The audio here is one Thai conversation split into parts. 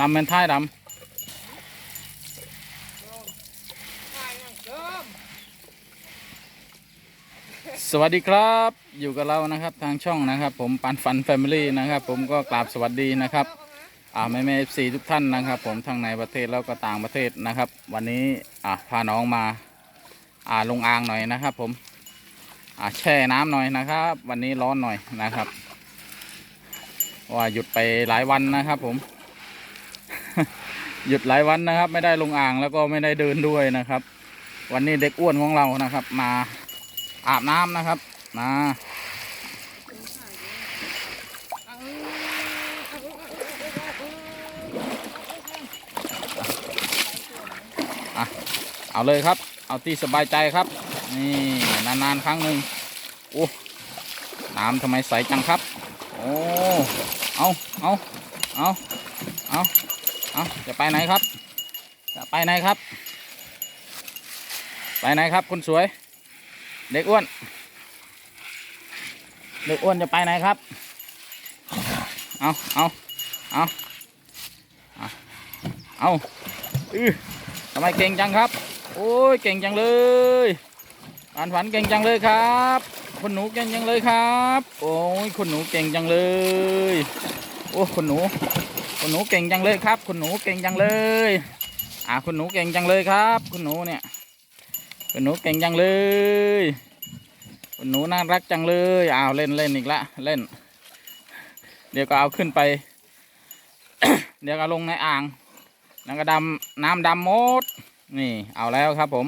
ดำเป็นท้ายดำสวัสดีครับ อยู่กับเรานะครับทางช่องนะครับ ผมปันฟันแฟมิลี่นะครับ ผมก็กราบสวัสดีนะครับอ่าแม่แม่ซีทุกท่านนะครับ ผมทั้งในประเทศแล้วก็ต่างประเทศนะครับ วันนี้อ่าพาน้องมาอ่าลงอ่างหน่อยนะครับ ผมอ่าแช่น้ำหน่อยนะครับ วันนี้ร้อนหน่อยนะครับว่าหยุดไปหลายวันนะครับ ผม หยุดหลายวันนะครับ ไม่ได้ลงอ่างแล้วก็ไม่ได้เดินด้วยนะครับ วันนี้เด็กอ้วนของเรานะครับ มาอาบน้ำนะครับมาเอาเลยครับ เอาที่สบายใจครับ นี่นานๆครั้งหนึ่งโอ้น้ำทำไมใสจังครับ โอ้ เอาเอาเอาเอา เอาจะไปไหนครับ จะไปไหนครับ ไปไหนครับคุณสวย เด็กอ้วน เด็กอ้วนจะไปไหนครับ เอาเอาเอาเอาอือทำไมเก่งจังครับ โอ้ยเก่งจังเลยฝันฝันเก่งจังเลยครับคุณหนูเก่งจังเลยครับ โอ้ยคุณหนูเก่งจังเลย โอ้คุณหนู คุณหนูเก่งจังเลยครับ คุณหนูเก่งจังเลย อ่าคุณหนูเก่งจังเลยครับ คุณหนูเนี่ย คุณหนูเก่งจังเลย คุณหนูน่ารักจังเลยอ้าวเล่นเล่นอีกละเล่น เดี๋ยวก็เอาขึ้นไป เดี๋ยวก็ลงในอ่างแล้วก็ดำน้ำดำหมด นี่เอาแล้วครับผม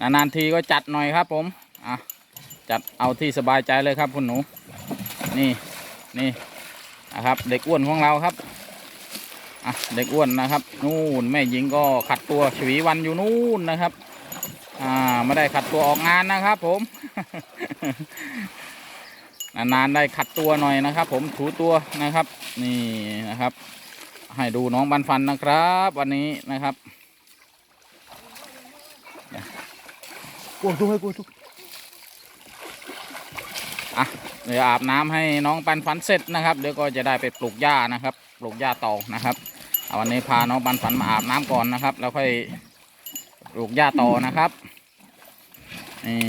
นานๆทีก็จัดหน่อยครับผมอะจัดเอาที่สบายใจเลยครับคุณหนู นี่นี่ นะครับ เด็กอ้วนของเราครับอะเด็กอ้วนนะครับ นู่นแม่หญิงก็ขัดตัวชวีวันอยู่นู่นนะครับ อ่าไม่ได้ขัดตัวออกงานนะครับ ผมนานๆได้ขัดตัวหน่อยนะครับ ผมถูตัวนะครับ นี่นะครับ ให้ดูน้องบันฟันนะครับ วันนี้นะครับกลัวทุกให้กลัวทุก อะเดี๋ยวอาบน้ำให้น้องปันฝันเสร็จนะครับเดี๋ยวก็จะได้ไปปลูกหญ้านะครับ ปลูกหญ้าต่อนะครับวันนี้พาน้องปันฝันมาอาบน้ำก่อนนะครับ แล้วค่อยปลูกหญ้าต่อนะครับนี่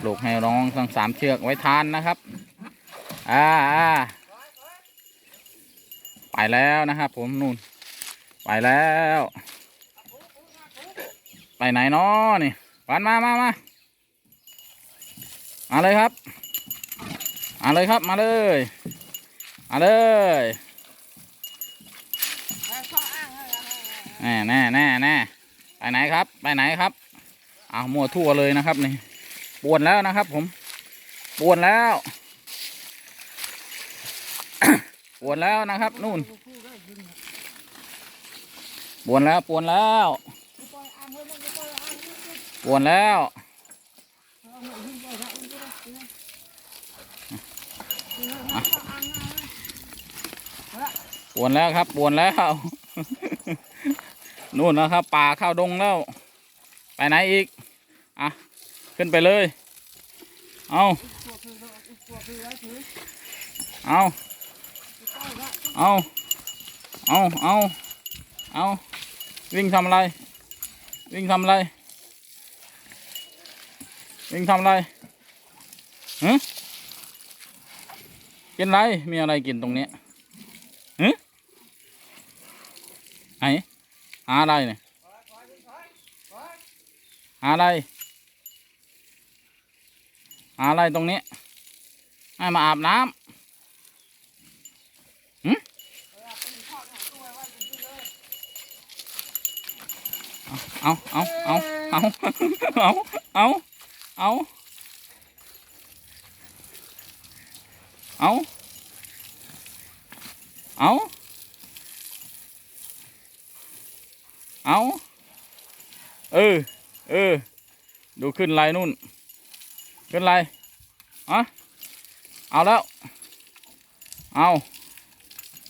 ปลูกให้น้องทั้งสามเชือกไว้ทานนะครับอ่าอ่าไปแล้วนะครับ ผมนู่นไปแล้ว ไปไหนนาะนี่ปันมามามามาเลยครับ มาเลยครับมาเลยมาเลยแน่แน่แน่แน่ไปไหนครับไปไหนครับเอามัวทั่วเลยนะครับนี่ปวนแล้วนะครับ ผมปวนแล้วปวนแล้วนะครับ นู่นปวนแล้วปวนแล้วปวนแล้ว วนแล้วครับปวนแล้วนู่นนะครับ ป่าเข้าดงแล้ว ไปไหนอีก อะ ขึ้นไปเลย เอาเอาเอาเอาเอาเอาวิ่งทำอะไร วิ่งทำอะไร วิ่งทำอะไรหืกินอะไร มีอะไรกินตรงเนี้ยหื ไหนหาอะไรเนี่ยหาอะไรหาอะไรตรงนี้ให้มาอาบน้ำหืเอาเอาเอาเอาเอาเอาเอาเอาเอา เอาเออ เออ ดูขึ้นไรนู่น ขึ้นไรอะเอาแล้ว เอา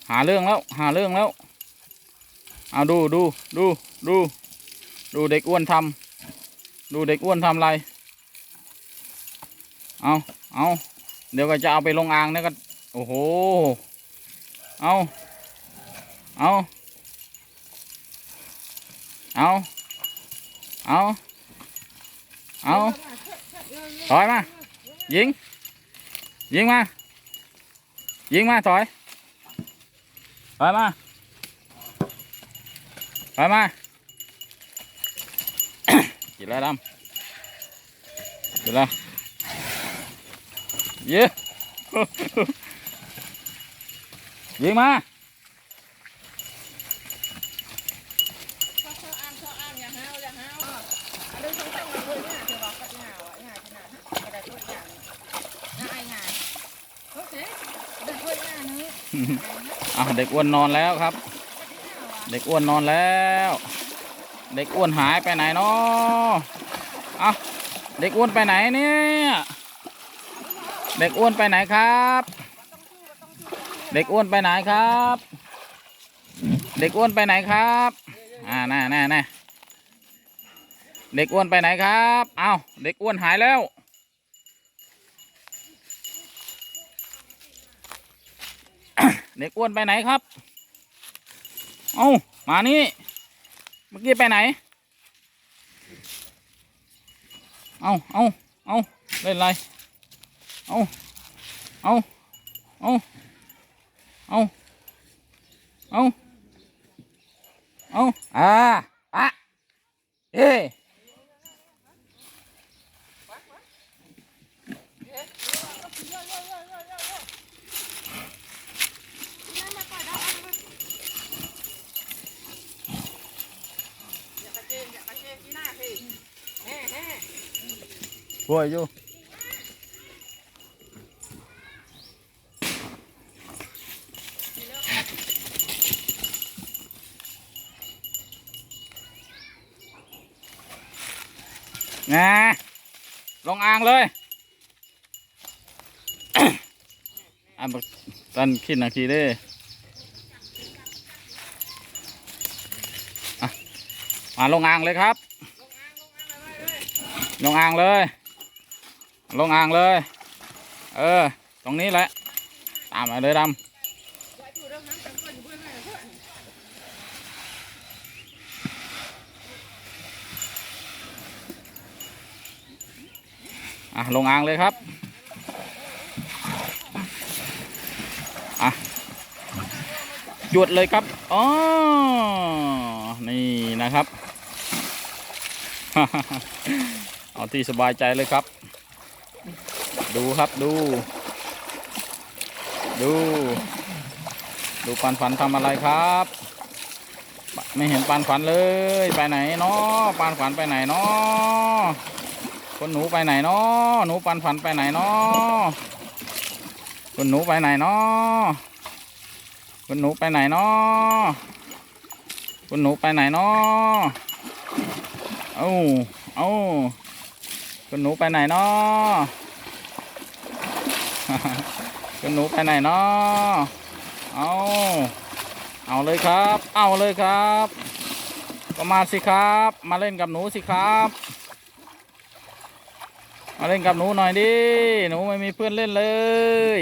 หาเรื่องแล้ว หาเรื่องแล้ว เอาดูดูดูดู ดูเด็กอ้วนทำดูเด็กอ้วนทำไร เอาเอาเดี๋ยวก็จะเอาไปลงอ่างเนี่ยก็ โอ้โห เอาเอา เอาเอาเอาถอยมายิงยิงมายิงมาถอยถอยมาถอยมากินแล้วดำกินแล้วเย้ยิงมา อะเด็กอ้วนนอนแล้วครับ เด็กอ้วนนอนแล้ว เด็กอ้วนหายไปไหนเนาะอะเด็กอ้วนไปไหนเนี่ย เด็กอ้วนไปไหนครับ เด็กอ้วนไปไหนครับ เด็กอ้วนไปไหนครับ อ่าน่าน่าน่า เด็กอ้วนไปไหนครับเอ้าเด็กอ้วนหายแล้ว เด็กอ้วนไปไหนครับ เอามานี่ เมื่อกี้ไปไหน เอาเอาเอาเล่นอะไรเอาเอาเอาเอาเอาเอาอ่าอะเอ้ ป่วยอยู่นะลงอ่างเลยอันบักตันคิดนาทีเด้อะมาลงอ่างเลยครับ ลงอ่างเลย ลงอ่างเลย เออ ตรงนี้แหละ ตามมาเลยดำอะลงอ่างเลยครับ อะ หยุดเลยครับ อ๋อ นี่นะครับ เอาที่สบายใจเลยครับ ดูครับดู ดู ดูปันฝันทำอะไรครับ ไม่เห็นปันฝันเลยไปไหนเนาะปันฝันไปไหนเนาะคนหนูไปไหนเนาะหนูปันฝันไปไหนเนาะคนหนูไปไหนเนาะคนหนูไปไหนเนาะคนหนูไปไหนเนาะเอ้าเอ้าคนหนูไปไหนเนาะ คุณหนูไปไหนเนาะเอาเอาเลยครับ เอาเลยครับ ก็มาสิครับ มาเล่นกับหนูสิครับ มาเล่นกับหนูหน่อยดิ หนูไม่มีเพื่อนเล่นเลย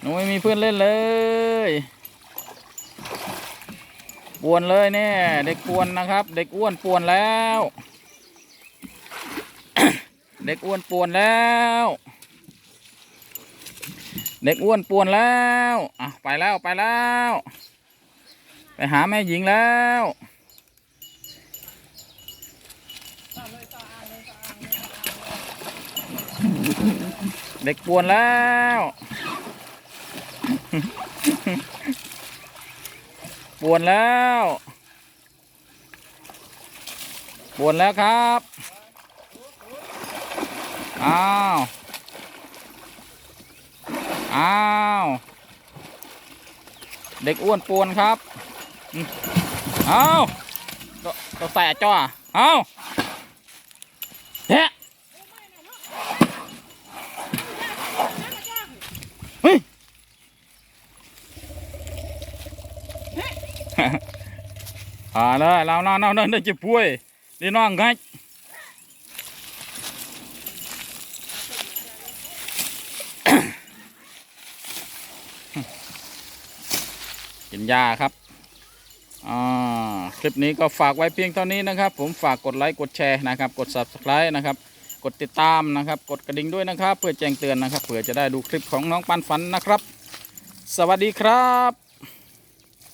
หนูไม่มีเพื่อนเล่นเลยปวนเลยเนี่ยเด็กปวนนะครับ เด็กอ้วนปวนแล้ว เด็กอ้วนปวนแล้ว เด็กอ้วนป่วนแล้วอะไปแล้วไปแล้ว ไปหาแม่หญิงแล้วเด็กป่วนแล้ว ป่วนแล้ว ป่วนแล้วครับ อ้าว อ้าว เด็กอ้วนปวนครับเอาตัวตัวแสจ้าเอาเฮ้เฮ้ยอ่าเลยเราน้องน้องเดินจะป่วยนี่น้องไง กินยาครับอ่าคลิปนี้ก็ฝากไว้เพียงเท่านี้นะครับ ผมฝากกดไลค์กดแชร์นะครับ กด subscribe นะครับ กดติดตามนะครับ กดกระดิ่งด้วยนะครับ เพื่อแจ้งเตือนนะครับเผื่อจะได้ดูคลิปของน้องปันฝันนะครับ สวัสดีครับ